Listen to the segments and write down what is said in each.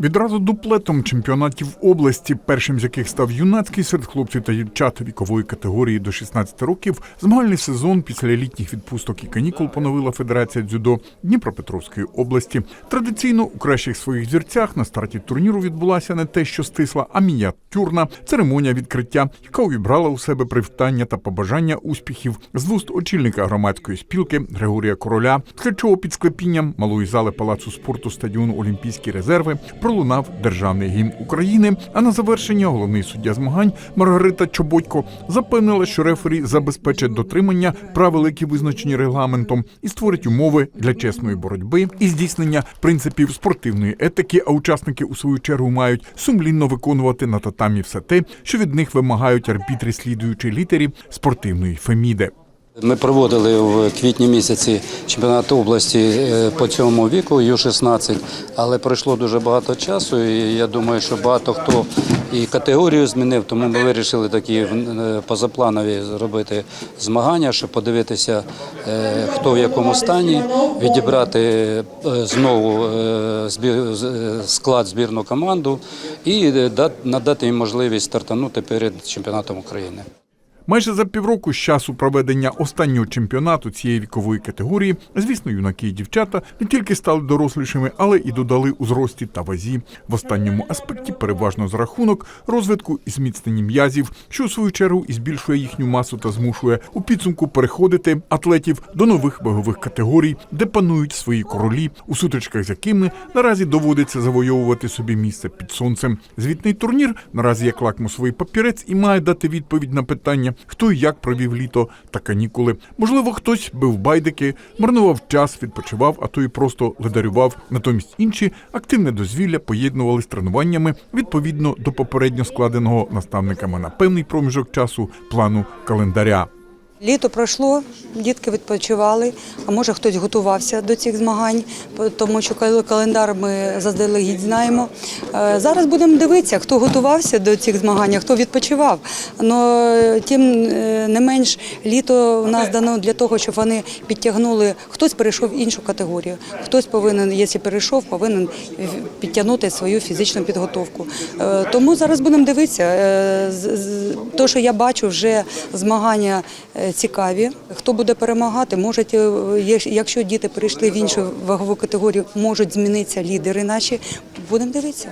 Відразу дуплетом чемпіонатів області, першим з яких став юнацький серед хлопців та дівчат вікової категорії до 16 років, змагальний сезон після літніх відпусток і канікул поновила Федерація дзюдо Дніпропетровської області. Традиційно у кращих своїх зірцях на старті турніру відбулася не те, що стисла, а мініатюрна церемонія відкриття, яка увібрала у себе привітання та побажання успіхів з вуст очільника громадської спілки Григорія Короля, після під склепінням малої зали палацу спорту стадіону Олімпійські резерви пролунав державний гімн України. А на завершення головний суддя змагань Маргарита Чоботько запевнила, що рефері забезпечать дотримання правил, які визначені регламентом, і створить умови для чесної боротьби і здійснення принципів спортивної етики. А учасники у свою чергу мають сумлінно виконувати на татамі все те, що від них вимагають арбітри, слідуючи літері спортивної феміди. Ми проводили в квітні місяці чемпіонат області е, по цьому віку Ю-16, але пройшло дуже багато часу, і я думаю, що багато хто і категорію змінив, тому ми вирішили такі е, позапланові зробити змагання, щоб подивитися, е, хто в якому стані, відібрати знову склад збірну команду і надати їм можливість стартанути перед чемпіонатом України. Майже за півроку з часу проведення останнього чемпіонату цієї вікової категорії, звісно, юнаки і дівчата не тільки стали дорослішими, але і додали у зрості та вазі. В останньому аспекті переважно за рахунок розвитку і зміцнення м'язів, що у свою чергу і збільшує їхню масу та змушує у підсумку переходити атлетів до нових вагових категорій, де панують свої королі, у сутичках з якими наразі доводиться завойовувати собі місце під сонцем. Звітний турнір наразі як лакмусовий папірець і має дати відповідь на питання, хто і як провів літо та канікули. Можливо, хтось бив байдики, марнував час, відпочивав, а то і просто ледарював. Натомість інші активне дозвілля поєднували з тренуваннями відповідно до попередньо складеного наставниками на певний проміжок часу плану календаря. Літо пройшло, дітки відпочивали, а може хтось готувався до цих змагань, тому що календар ми заздалегідь знаємо. Е, Зараз будемо дивитися, хто готувався до цих змагань, хто відпочивав. Но тим е, не менш, літо в нас дано для того, щоб вони підтягнули. Хтось перейшов в іншу категорію, хтось повинен, якщо перейшов, повинен підтягнути свою фізичну підготовку. Е, Тому зараз будемо дивитися. Е, То, що я бачу, вже змагання е, цікаві. Хто буде перемагати, можуть, е, є- якщо діти перейшли в іншу вагову категорію, можуть змінитися лідери наші. Будемо дивитися.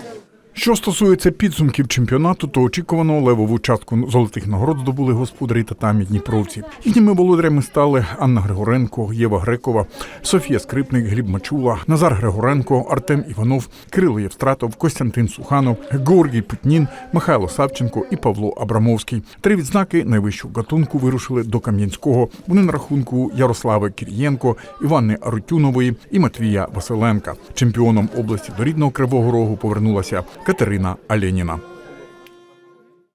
Що стосується підсумків чемпіонату, то очікувано левову частку золотих нагород здобули господарі татамі Дніпровці. Їхніми володарями стали Анна Григоренко, Єва Грекова, Софія Скрипник, Гліб Мачула, Назар Григоренко, Артем Іванов, Кирило Євстратов, Костянтин Суханов, Георгій Путнін, Михайло Савченко і Павло Абрамовський. Три відзнаки найвищого гатунку вирушили до Кам'янського. Вони на рахунку Ярослави Кір'єнко, Іванни Арутюнової і Матвія Василенка. Чемпіоном області до рідного Кривого Рогу повернулася Катерина Аленіна.